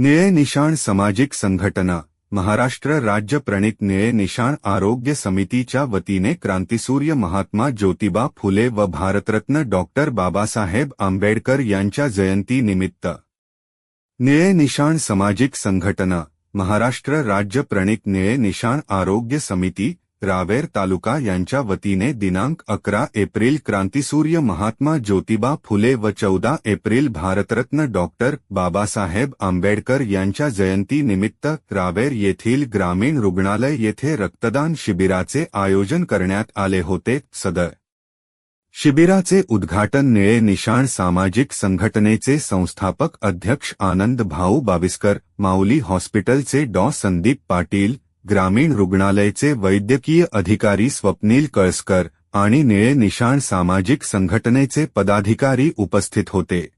निळे निशाण सामाजिक संघटना, महाराष्ट्र राज्य प्रणित निळे निशाण आरोग्य समितीच्या वतीने क्रांतिसूर्य महात्मा ज्योतिबा फुले व भारतरत्न डॉक्टर बाबासाहेब आंबेडकर जयंती निमित्त. निळे निशाण सामाजिक संघटना, महाराष्ट्र राज्य प्रणित निळे निशाण आरोग्य समिती रावेर तालुका यांच्या वतीने दिनांक अकरा एप्रिल क्रांतिसूर्य महात्मा ज्योतिबा फुले व चौदा एप्रिल भारतरत्न डॉक्टर बाबासाहेब आंबेडकर यांच्या जयंती निमित्त रावेर येथील ग्रामीण रुग्णालय येथे रक्तदान शिबिराचे आयोजन करण्यात आले होते. सदर शिबिराचे उद्घाटन निळे निशाण सामाजिक संघटनेचे संस्थापक अध्यक्ष आनंद भाऊ बाविस्कर माऊली हॉस्पिटलचे डॉ. संदीप पाटील ग्रामीण रुग्णालयाचे वैद्यकीय अधिकारी स्वप्नील कळसकर आणि निळे निशाण सामाजिक संघटनेचे पदाधिकारी उपस्थित होते.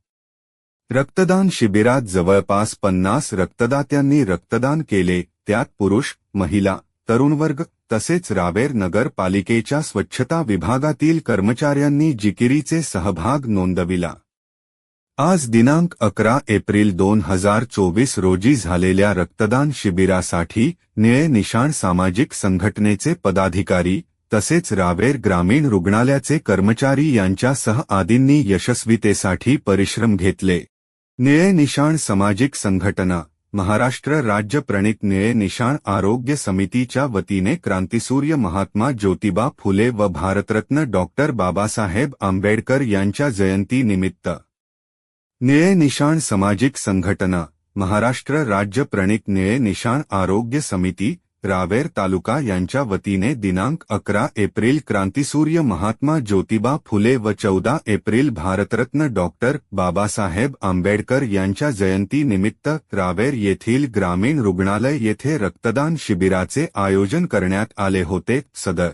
रक्तदान शिबिरात जवळपास पन्नास रक्तदात्यांनी रक्तदान केले त्यात पुरुष महिला तरुणवर्ग तसेच रावेर नगरपालिकेच्या स्वच्छता विभागातील कर्मचाऱ्यांनी जिकिरीचे सहभाग नोंदविला. आज दिनांक अकरा एप्रिल दोन हजार चोवीस रोजी झालेल्या रक्तदान शिबिरासाठी निळे निशाण सामाजिक संघटनेचे पदाधिकारी तसेच रावेर ग्रामीण रुग्णालयाचे कर्मचारी यांच्यासह आदींनी यशस्वीतेसाठी परिश्रम घेतले. निळे निशाण सामाजिक संघटना महाराष्ट्र राज्य प्रणित निळे निशाण आरोग्य समितीच्या वतीने क्रांतिसूर्य महात्मा ज्योतिबा फुले व भारतरत्न डॉक्टर बाबासाहेब आंबेडकर यांच्या जयंतीनिमित्त निळे निशाण सामाजिक संघटना महाराष्ट्र राज्य प्रणित निळे निशाण आरोग्य समिती रावेर तालुका यांच्या वतीने दिनांक अकरा एप्रिल क्रांतिसूर्य महात्मा ज्योतिबा फुले व चौदा एप्रिल भारतरत्न डॉक्टर बाबासाहेब आंबेडकर यांच्या जयंती निमित्त रावेर येथील ग्रामीण रुग्णालय येथे रक्तदान शिबिराचे आयोजन करण्यात आले होते सदर.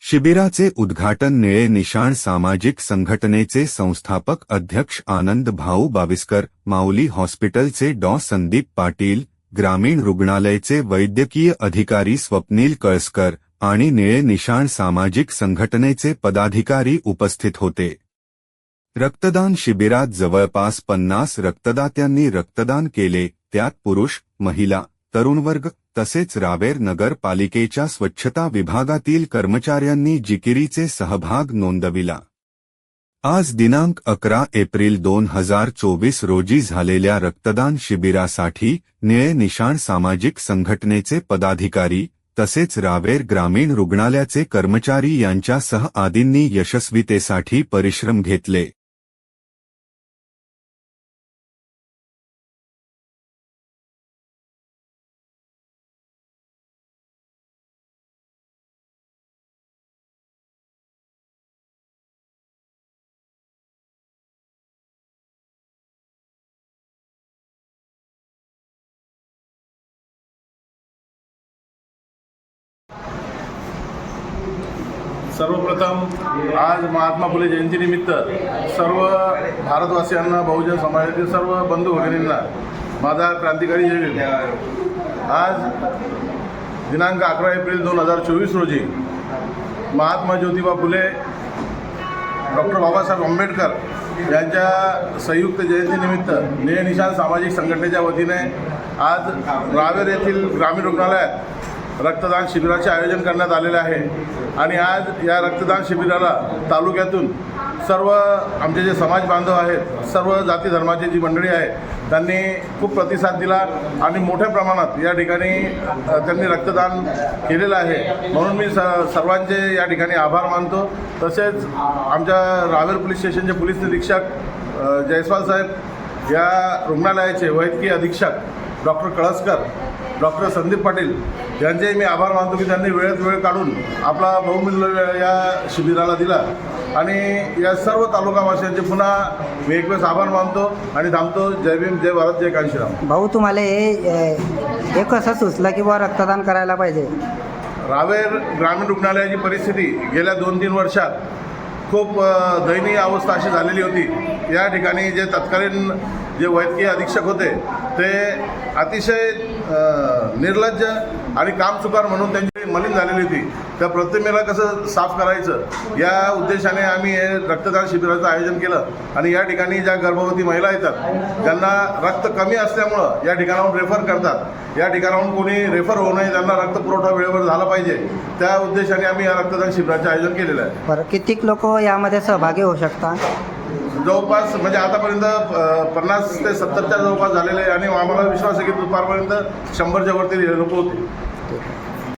शिबिराचे उद्घाटन निळे निशाण सामाजिक संघटनेचे संस्थापक अध्यक्ष आनंद भाऊ बाविस्कर माऊली हॉस्पिटलचे डॉ. संदीप पाटील ग्रामीण रुग्णालयाचे वैद्यकीय अधिकारी स्वप्नील कळसकर आणि निळे निशाण सामाजिक संघटनेचे पदाधिकारी उपस्थित होते. रक्तदान शिबिरात जवळपास पन्नास रक्तदात्यांनी रक्तदान केले त्यात पुरुष महिला तरुण वर्ग तसेच रावेर नगरपालिकेच्या स्वच्छता विभागातील कर्मचाऱ्यांनी जिकिरीचे सहभाग नोंदविला. आज दिनांक अकरा एप्रिल दोन हजार चोवीस रोजी झालेल्या रक्तदान शिबिरासाठी निळे निशाण सामाजिक संघटनेचे पदाधिकारी तसेच रावेर ग्रामीण रुग्णालयाचे कर्मचारी यांच्यासह आदींनी यशस्वीतेसाठी परिश्रम घेतले. सर्वप्रथम आज महात्मा फुले जयंतीनिमित्त सर्व भारतवासियांना बहुजन समाजातील सर्व बंधू भगिनींना माझा क्रांतिकारी जय आज दिनांक अकरा एप्रिल दोन हजार चोवीस रोजी महात्मा ज्योतिबा फुले डॉक्टर बाबासाहेब आंबेडकर यांच्या संयुक्त जयंतीनिमित्त निळे सामाजिक संघटनेच्या वतीने आज रावेर येथील ग्रामीण रुग्णालयात रक्तदान शिबिराचे आयोजन करण्यात आलेले आहे. आणि आज या रक्तदान शिबिराला तालुक्यातून सर्व आमचे जे समाज बांधव आहेत सर्व जाती धर्माची जी मंडळी आहे त्यांनी खूप प्रतिसाद दिला आणि मोठ्या प्रमाणात या ठिकाणी त्यांनी रक्तदान केलेलं आहे. म्हणून मी स सर्वांचे या ठिकाणी आभार मानतो. तसेच आमच्या रावेर पोलीस स्टेशनचे पोलीस निरीक्षक जयस्वाल साहेब या रुग्णालयाचे वैद्यकीय अधीक्षक डॉक्टर कळसकर डॉक्टर संदीप पाटील यांचे मी आभार मानतो की त्यांनी वेळेत वेळ काढून आपला बहुमूल्य वेळ या शिबिराला दिला. आणि या सर्व तालुकावासियांचे पुन्हा मी एक वेळेस आभार मानतो आणि थांबतो. जय भीम जय भारत जय कांशीराम. भाऊ तुम्हाला हे अ, कसं सुचलं की बुवा रक्तदान करायला पाहिजे? रावेर ग्रामीण रुग्णालयाची परिस्थिती गेल्या दोन तीन वर्षात खूप दयनीय अवस्था अशी झालेली होती. या ठिकाणी जे तत्कालीन जे वैद्यकीय अधीक्षक होते ते अतिशय निर्लज्ज आणि कामचुकार म्हणून त्यांची मलिन झालेली होती. त्या प्रतिमेला कसं साफ करायचं? या उद्देशाने आम्ही हे रक्तदान शिबिराचं आयोजन केलं. आणि या ठिकाणी ज्या गर्भवती महिला येतात ज्यांना रक्त कमी असल्यामुळं या ठिकाणाहून रेफर करतात. या ठिकाणाहून कोणी रेफर होऊ नये त्यांना रक्त पुरवठा वेळेवर झाला पाहिजे. त्या उद्देशाने आम्ही या रक्तदान शिबिराचे आयोजन केलेलं आहे. बरं कितीक लोक यामध्ये सहभागी होऊ शकता जवळपास म्हणजे आतापर्यंत पन्नास ते सत्तरच्या जवळपास झालेले आहे. आणि आम्हाला विश्वास आहे की दुपारपर्यंत शंभरच्या वरती लोक होते